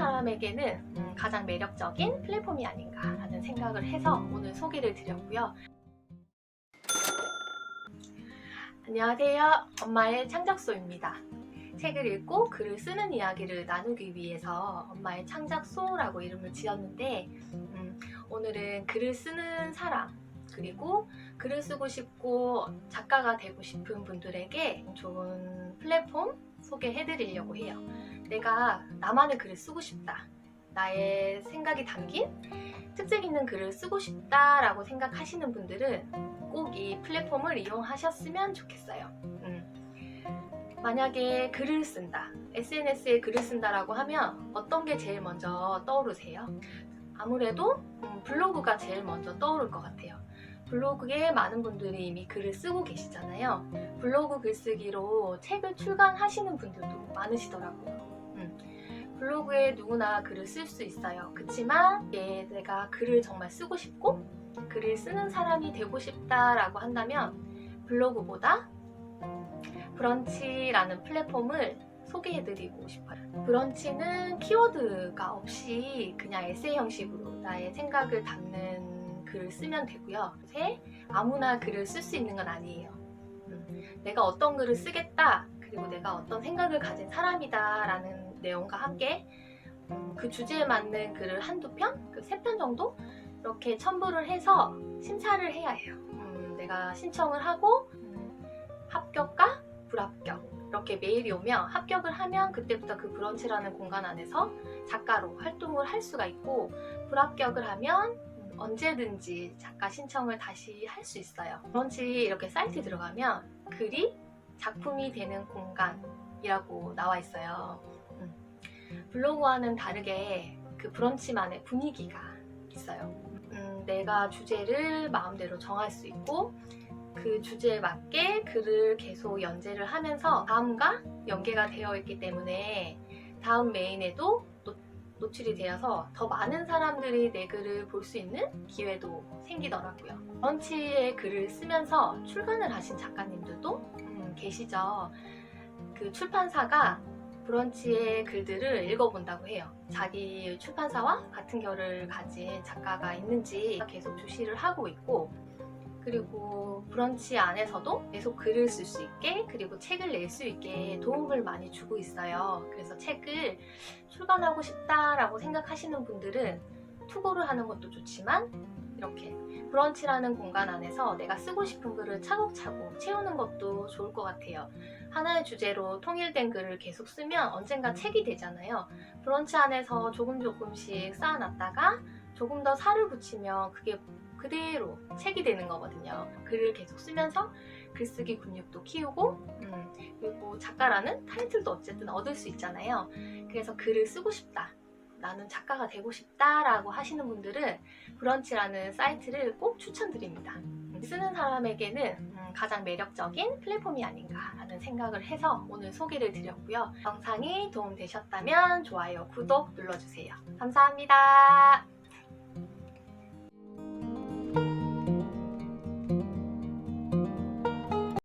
사람에게는 음, 가장 매력적인 플랫폼이 아닌가라는 생각을 해서 오늘 소개를 드렸고요. 안녕하세요. 엄마의 창작소입니다. 책을 읽고 글을 쓰는 이야기를 나누기 위해서 엄마의 창작소라고 이름을 지었는데 음, 오늘은 글을 쓰는 사람 그리고 글을 쓰고 싶고 작가가 되고 싶은 분들에게 좋은 플랫폼 소개해드리려고 해요. 내가 나만의 글을 쓰고 싶다. 나의 생각이 담긴 특색 있는 글을 쓰고 싶다라고 생각하시는 분들은 꼭 이 플랫폼을 이용하셨으면 좋겠어요. 음. 만약에 글을 쓴다, SNS에 글을 쓴다라고 하면 어떤 게 제일 먼저 떠오르세요? 아무래도 음, 블로그가 제일 먼저 떠오를 것 같아요. 블로그에 많은 분들이 이미 글을 쓰고 계시잖아요. 블로그 글쓰기로 책을 출간하시는 분들도 많으시더라고요. 음, 블로그에 누구나 글을 쓸 수 있어요. 그렇지만 예, 내가 글을 정말 쓰고 싶고 글을 쓰는 사람이 되고 싶다라고 한다면 블로그보다 브런치라는 플랫폼을 소개해드리고 싶어요. 브런치는 키워드가 없이 그냥 에세이 형식으로 나의 생각을 담는 글을 쓰면 되고요. 새 아무나 글을 쓸 수 있는 건 아니에요. 음, 내가 어떤 글을 쓰겠다, 그리고 내가 어떤 생각을 가진 사람이다 라는 내용과 함께 음, 그 주제에 맞는 글을 한두 편, 그 세 편 정도 이렇게 첨부를 해서 심사를 해야 해요. 음, 내가 신청을 하고 음, 합격과 불합격 이렇게 메일이 오면 합격을 하면 그때부터 그 브런치라는 공간 안에서 작가로 활동을 할 수가 있고 불합격을 하면 음, 언제든지 작가 신청을 다시 할 수 있어요. 브런치 이렇게 사이트에 들어가면 글이 작품이 되는 공간이라고 나와 있어요. 음, 블로그와는 다르게 그 브런치만의 분위기가 있어요. 음, 내가 주제를 마음대로 정할 수 있고 그 주제에 맞게 글을 계속 연재를 하면서 다음과 연계가 되어 있기 때문에 다음 메인에도 노, 노출이 되어서 더 많은 사람들이 내 글을 볼 수 있는 기회도 생기더라고요. 브런치에 글을 쓰면서 출간을 하신 작가님들도 음, 계시죠. 그 출판사가 브런치의 글들을 읽어본다고 해요. 자기 출판사와 같은 결을 가진 작가가 있는지 계속 주시를 하고 있고 그리고 브런치 안에서도 계속 글을 쓸 수 있게 그리고 책을 낼 수 있게 도움을 많이 주고 있어요. 그래서 책을 출간하고 싶다라고 생각하시는 분들은 투고를 하는 것도 좋지만 이렇게 브런치라는 공간 안에서 내가 쓰고 싶은 글을 차곡차곡 채우는 것도 좋을 것 같아요. 하나의 주제로 통일된 글을 계속 쓰면 언젠가 책이 되잖아요. 브런치 안에서 조금 조금씩 쌓아놨다가 조금 더 살을 붙이면 그게 그대로 책이 되는 거거든요. 글을 계속 쓰면서 글쓰기 근육도 키우고 음, 그리고 작가라는 타이틀도 어쨌든 얻을 수 있잖아요. 그래서 글을 쓰고 싶다. 나는 작가가 되고 싶다라고 하시는 분들은 브런치라는 사이트를 꼭 추천드립니다. 쓰는 사람에게는 음, 가장 매력적인 플랫폼이 아닌가라는 생각을 해서 오늘 소개를 드렸고요. 영상이 도움되셨다면 좋아요, 구독 눌러주세요. 감사합니다.